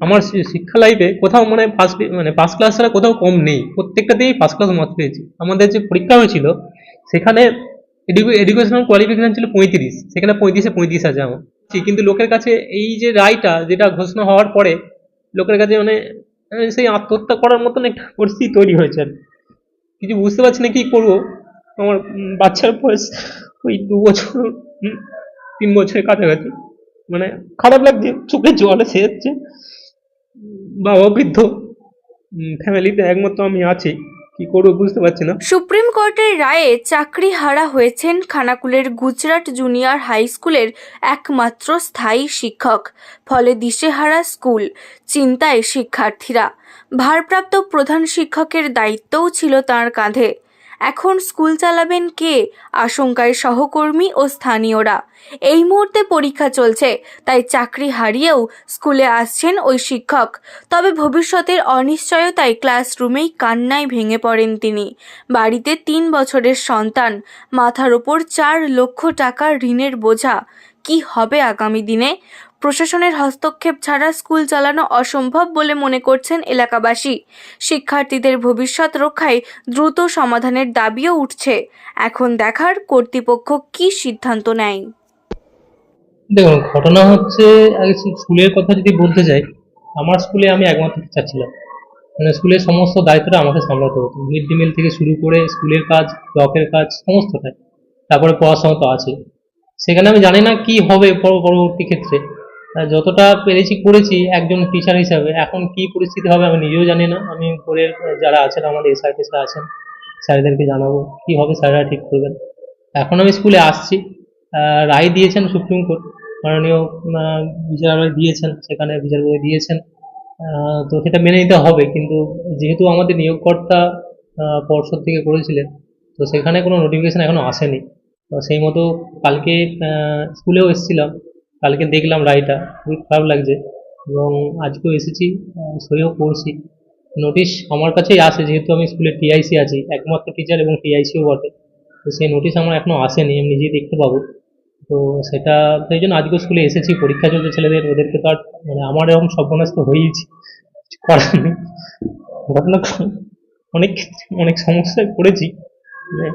আমার শিক্ষা লাইফে কোথাও মানে ফার্স্ট মানে ফার্স্ট ক্লাস ছাড়া কোথাও কম নেই। প্রত্যেকটাতেই ফার্স্ট ক্লাস মার্কস পেয়েছি। আমাদের যে পরীক্ষা হয়েছিল, সেখানে এডুকেশনাল কোয়ালিফিকেশন ছিল পঁয়ত্রিশ। সেখানে পঁয়ত্রিশে পঁয়ত্রিশ আছে আমার। কিন্তু লোকের কাছে এই যে রায়টা, যেটা ঘোষণা হওয়ার পরে, লোকের কাছে মানে সেই আত্মহত্যা করার মতন একটা পরিস্থিতি তৈরি হয়েছে আর কিছু বুঝতে পারছি না কি করব। আমার বাচ্চার বয়স ওই দু বছর তিন বছরের কাছাকাছি। মানে খারাপ লাগছে, চোখে জল এসে যাচ্ছে। বাবা বৃদ্ধ ফ্যামিলিতে একমাত্র আমি আছি, কি করব বুঝতে পারছি না। সুপ্রিম কোর্টের রায়ে চাকরি হারা হয়েছেন খানাকুলের গুজরাট জুনিয়র হাই স্কুলের একমাত্র স্থায়ী শিক্ষক, ফলে দিশেহারা স্কুল চিন্তায় শিক্ষার্থীরা। ভারপ্রাপ্ত প্রধান শিক্ষকের দায়িত্বও ছিল তার কাঁধে। এখন স্কুল চালাবেন কে? আশঙ্কায় সহকর্মী ও স্থানীয়রা। এই মুহূর্তে পরীক্ষা চলছে, তাই চাকরি হারিয়েও স্কুলে আসছেন ওই শিক্ষক। তবে ভবিষ্যতের অনিশ্চয়তায় ক্লাসরুমেই কান্নায় ভেঙে পড়েন তিনি। বাড়িতে তিন বছরের সন্তান, মাথার ওপর চার লক্ষ টাকার ঋণের বোঝা। কি হবে আগামী দিনে? প্রশাসনের হস্তক্ষেপ ছাড়া স্কুল চালানো অসম্ভব বলে মনে করছেন এলাকাবাসী। শিক্ষার্থীদের ভবিষ্যৎ রক্ষায় দ্রুত সমাধানের দাবিও উঠছে। এখন দেখার কর্তৃপক্ষ কী সিদ্ধান্ত নেয়। দেখুন, ঘটনা হচ্ছে, আগে স্কুলের কথা যদি বলতে যাই, আমার স্কুলে আমি একমাত্র টিচার ছিলাম। মানে স্কুলের সমস্ত দায়িত্বটা আমাকে সামলাতে হতো। মিড ডে মিল থেকে শুরু করে স্কুলের কাজ, ব্লকের কাজ, সমস্তটাই। তারপরে পড়াশোনা তো আছে সেখানে আমি জানি না কি হবে পর- পরবর্তী ক্ষেত্রে। যতটা পেরেছি করেছি একজন টিচার হিসাবে। এখন কি পরিস্থিতি হবে আমি নিজেও জানি না। আমি উপরের যারা আছেন, আমাদের এসআই টেসা আছেন, স্যারদেরকে জানাব কি হবে, স্যাররা ঠিক করবেন। এখন আমি স্কুলে আসছি। রায় দিয়েছেন সুপ্রিম কোর্ট। মাননীয় বিচারালয় দিয়েছেন, সেখানে বিচারপতি দিয়েছেন। তো সেটা মেনে নিতে হবে। কিন্তু যেহেতু আমাদের নিয়োগকর্তা পর্ষদ থেকে করেছিলেন, তো সেখানে কোনো নোটিফিকেশন এখনও আসেনি। তো সেই মতো কালকে স্কুলেও এসেছিলাম। কালকে দেখলাম রায়টা খুবই খারাপ লাগছে। এবং আজকেও এসেছি সইও করছি নোটিশ আমার কাছেই আসে, যেহেতু আমি স্কুলের টিআইসি আছি, একমাত্র টিচার এবং টিআইসিও বটে। তো সেই নোটিশ আমার এখনও আসেনি, আমি নিজেই দেখতে পাবো। তো সেটা, সেই জন্য আজকে স্কুলে এসেছি, পরীক্ষা চলছে ছেলেদের, ওদেরকে তো আর মানে আমার এরকম সর্বনাশ তো হয়েইছি করার নেই। ঘটনা অনেক অনেক সমস্যায় পড়েছি মানে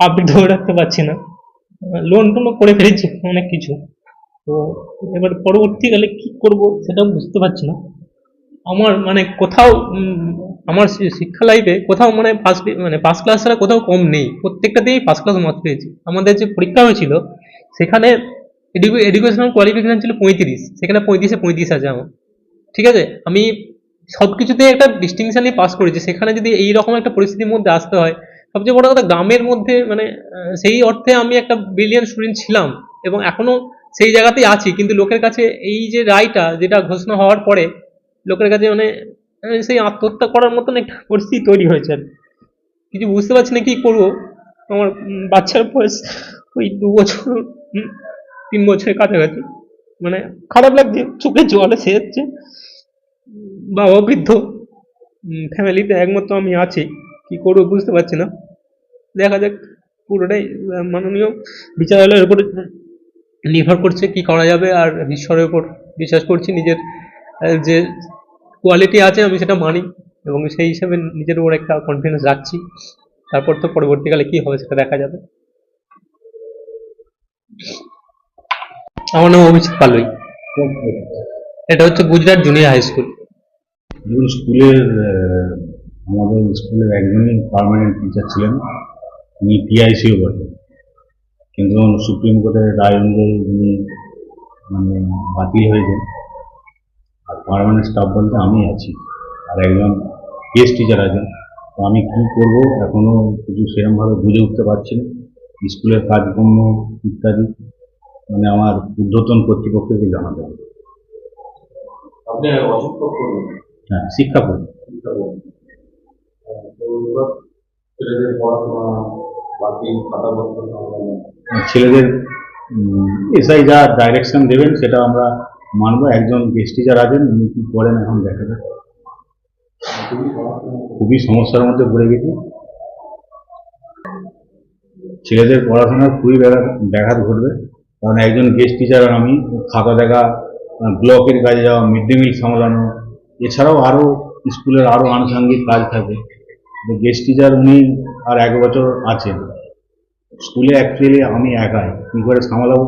আপডেট ধরে রাখতে পারছি না। লোন টোনও করে ফেলেছি, অনেক কিছু। তো এবার পরবর্তীকালে কি করব সেটাও বুঝতে পারছি না। আমার মানে কোথাও আমার শিক্ষা লাইফে কোথাও মানে ফার্স্ট মানে ফার্স্ট ক্লাস ছাড়া কোথাও কম নেই। প্রত্যেকটাতেই ফার্স্ট ক্লাস মার্কস পেয়েছি। আমাদের যে পরীক্ষা হয়েছিল, সেখানে এডুকেশনাল কোয়ালিফিকেশন ছিল পঁয়ত্রিশ। সেখানে পঁয়ত্রিশে পঁয়ত্রিশ আছে আমার। ঠিক আছে? আমি সব কিছুতে একটা ডিস্টিংশন নিয়ে পাস করেছি। সেখানে যদি এই রকম একটা পরিস্থিতির মধ্যে আসতে হয়, সবচেয়ে বড় কথা গ্রামের মধ্যে মানে সেই অর্থে আমি একটা ব্রিলিয়ান্ট স্টুডেন্ট ছিলাম এবং এখনও সেই জায়গাতেই আছি, কিন্তু লোকের কাছে এই যে রায়টা যেটা ঘোষণা হওয়ার পরে লোকের কাছে মানে সেই আত্মহত্যা করার মতন একটা পরিস্থিতি তৈরি হয়েছে। কিছু বুঝতে পারছি না কি করব। আমার বাচ্চার বয়স ওই দু বছর তিন বছরের কাছাকাছি। মানে খারাপ লাগছে, চোখে জল এসে যাচ্ছে। বাবা বৃদ্ধ ফ্যামিলিতে একমাত্র আমি আছি। কি করব বুঝতে পারছি না। দেখা যাক, পুরোটাই মাননীয় বিচারালয়ের উপরে নির্ভর করছে কি করা যাবে আর ঈশ্বরের উপর বিশ্বাস করছি নিজের যে কোয়ালিটি আছে আমি সেটা মানি এবং সেই হিসাবে নিজের উপর একটা কনফিডেন্স রাখছি। তারপর তো পরবর্তীকালে কি হবে সেটা দেখা যাবে। আমার নাম অভিজিৎ পালুই। এটা হচ্ছে গুজরাট জুনিয়র হাই স্কুল স্কুলের আমাদের স্কুলের একজনই পার্মানেন্ট টিচার ছিলেন, উনি টিআইসিও বটে কিন্তু সুপ্রিম কোর্টের রায় অনুযায়ী উনি মানে বাতিল হয়েছেন আর পার্মানেন্ট স্টাফ বলতে আমি আছি আর একজন গেস্ট টিচার আছেন তো আমি কী করব এখনও কিছু সেরকমভাবে বুঝে উঠতে পারছি না। স্কুলের কাজকর্ম ইত্যাদি মানে আমার ঊর্ধ্বতন কর্তৃপক্ষকে জানাতে হবে। হ্যাঁ শিক্ষা করব। তো ছেলেদের পড়াশোনা বাকি সামলানো ছেলেদের এসআই যা ডাইরেকশন দেবেন সেটা আমরা মানব। একজন গেস্ট টিচার আছেন, উনি কি করেন এখন দেখা যাক। খুবই সমস্যার মধ্যে পড়ে গেছি। ছেলেদের পড়াশোনার খুবই ব্যাঘাত ঘটবে। কারণ একজন গেস্ট টিচার আর আমি খাতা দেখা ব্লকের কাজে যাওয়া মিড ডে মিল সামলানো, এছাড়াও আরও স্কুলের আরও আনুষঙ্গিক কাজ থাকে। গেস্ট টিচার উনি আর এক বছর আছেন। স্কুলে অ্যাকচুয়ালি আমি একাই। কী করে সামলাবো?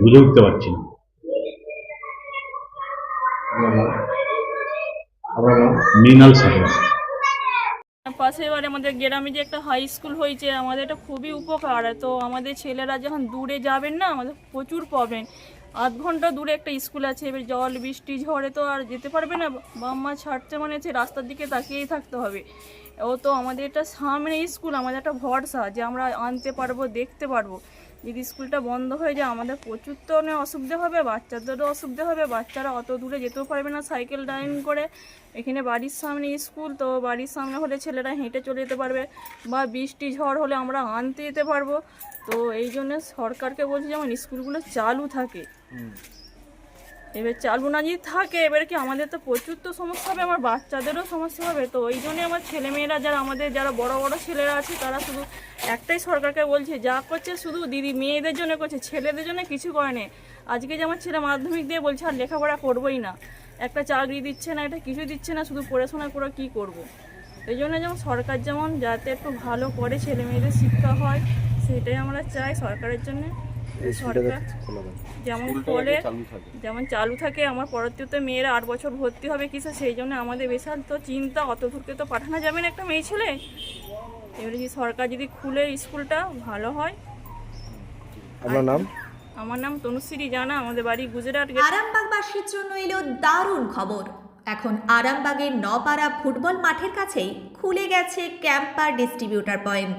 বুঝে উঠতে পারছি না। মৃণাল সাহেব আমাদের গ্রামে যে একটা হাই স্কুল হয়েছে, আমাদের এটা খুবই উপকার। তো আমাদের ছেলেরা যখন দূরে যাবেন না, আমাদের প্রচুর প্রবলেম আধ ঘণ্টা দূরে একটা স্কুল আছে, এবার জল, বৃষ্টি, ঝড়ে তো আর যেতে পারবে না। বাম্মা ছাড়তে মানে সে রাস্তার দিকে তাকিয়েই থাকতে হবে। ও তো আমাদের এটা সামনে স্কুল, আমাদের একটা ভরসা যে আমরা আনতে পারব, দেখতে পারব। যদি স্কুলটা বন্ধ হয়ে যায়, আমাদের প্রচুর তো অনেক অসুবিধে হবে, বাচ্চাদেরও অসুবিধে হবে, বাচ্চারা অত দূরে যেতেও পারবে না, সাইকেল ড্রাইভিং করে। এখানে বাড়ির সামনে স্কুল, তো বাড়ির সামনে হলে ছেলেরা হেঁটে চলে যেতে পারবে বা বৃষ্টি ঝড় হলে আমরা আনতে যেতে পারব। তো এই জন্য সরকারকে বলছি যেমন স্কুলগুলো চালু থাকে। এবার চালু না যদি থাকে, এবার কি আমাদের তো প্রচুর তো সমস্যা হবে, আমার বাচ্চাদেরও সমস্যা হবে, তো ওই জন্যই আমার ছেলেমেয়েরা যারা আমাদের, যারা বড় বড় ছেলেরা আছে, তারা শুধু একটাই সরকারকে বলছে, যা করছে শুধু দিদি মেয়েদের জন্য করছে, ছেলেদের জন্য কিছু করে না। আজকে যে আমার ছেলে মাধ্যমিক দিয়ে বলছে, আর লেখাপড়া করবোই না। একটা চাকরি দিচ্ছে না এটা কিছু দিচ্ছে না, শুধু পড়াশোনা করে কি করব। এই জন্য যেমন সরকার যেমন যাতে একটু ভালো করে ছেলে মেয়েদের শিক্ষা হয়, সেটাই আমরা চাই সরকারের জন্য। যেমন খোলে যেমন চালু থাকে। আমার পরবর্তীতে মেয়েরা আট বছর ভর্তি হবে কিসে সেই জন্য আমাদের বিশাল তো চিন্তা অত দূরকে তো পাঠানো যাবে না একটা মেয়ে ছেলে। এবারে যদি সরকার যদি খুলে স্কুলটা ভালো হয়। আপনার নাম? আমার নাম তনুশ্রী জানা আমাদের বাড়ি গুজরাট আরামবাগবাসীর জন্য এলো দারুণ খবর। এখন আরামবাগের নপাড়া ফুটবল মাঠের কাছেই খুলে গেছে ক্যাম্পার ডিস্ট্রিবিউটার পয়েন্ট